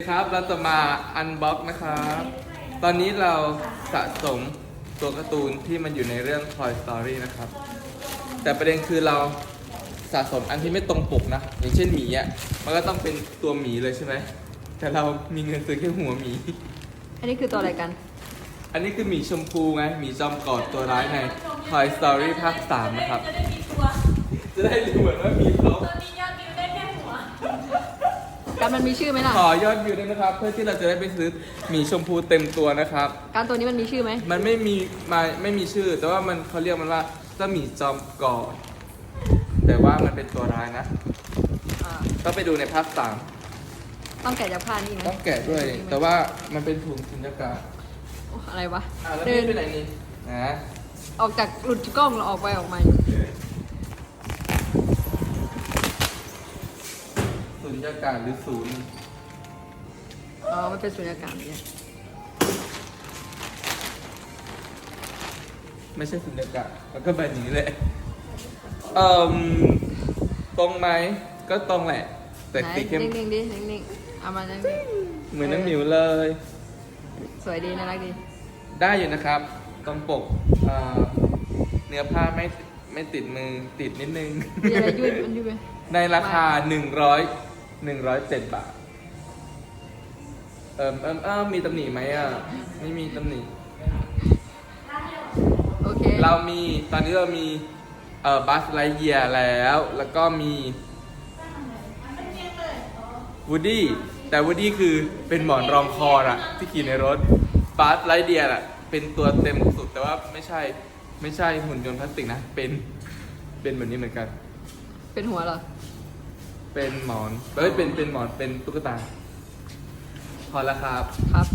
ครับเราจะมาอันบ็อกนะครับ ตอนนี้เราสะสมตัวการ์ตูนที่มันอยู่ในเรื่อง Toy Story นะครับ แต่ประเด็นคือเราสะสมอันที่ไม่ตรงปกนะ อย่างเช่นหมีอะ มันก็ต้องเป็นตัวหมีเลยใช่ไหม แต่เรามีเงินซื้อแค่หัวหมี อันนี้คือตัวอะไรกัน อันนี้คือหมีชมพูไง หมีจอมกอดตัวร้ายใน Toy Story ภาค3นะครับ จะได้มีตัวจะได้ดูเหมือนว่ามีเขา ตอนนี้ยอดวิวได้แค่หัว การมันมีชื่อไหมล่ะ ขอยอดวิวด้วยนะครับ เพื่อที่เราจะได้ไปซื้อหมีชมพูเต็มตัวนะครับ การตัวนี้มันมีชื่อไหม มันไม่มีมาไม่มีชื่อ แต่ว่ามันเขาเรียกมันว่าเจ้าหมีจอมกอดแต่ว่ามันเป็นตัวร้ายนะอ่า ต้องไปดูในภาคสามต้องแกะจากผ้านี่ไหมต้องแกะด้วย แต่ว่ามันเป็นถุงสุญญากาศโอ้อะไรวะ อ่าแล้วเดิพี่นไปไหนนี่นะออกจากหลุดกล้องเราออกไปออกมา สุญญากาศหรือศูนย์อ๋อมันเป็นสุญญากาศเนี่ยไม่ใช่สุญญากาศมันก็แบบนี้แหละเอ่มตรงไหมก็ตรงแหละ แต่ไหนสีเข้มนิ่งๆดินิ่งๆเอามานิ่งเหมือนน้ำหมิวเลยๆสวยดีน่ารักดีได้อยู่นะครับ ตรงปกเอ่อเนื้อผ้าไม่ไม่ติดมือติดนิดนึง มีอะไรยืดมันยืดไหม ในราคา 100 107บาท เอิมเอิมเอิมมีตำหนิไหมอะ ไม่มีตำหนิ โอเค เรามีตอนนี้เรามี เอ่อบัสไลเยียแล้ว แล้วก็มีวูดดี้แต่วูดดี้คือเป็นหมอนรองคออะที่ขี่ในรถบัสไลเดียอะเป็นตัวเต็มสุดแต่ว่าไม่ใช่ไม่ใช่หุ่นยนต์พลาสติกนะ เป็นเป็นแบบนี้เหมือนกัน เป็นหัวเหรอ เป็นหมอนเอ้ยเป็นเป็นหมอนเป็นตุ๊กตาพอแล้วครับ ครับ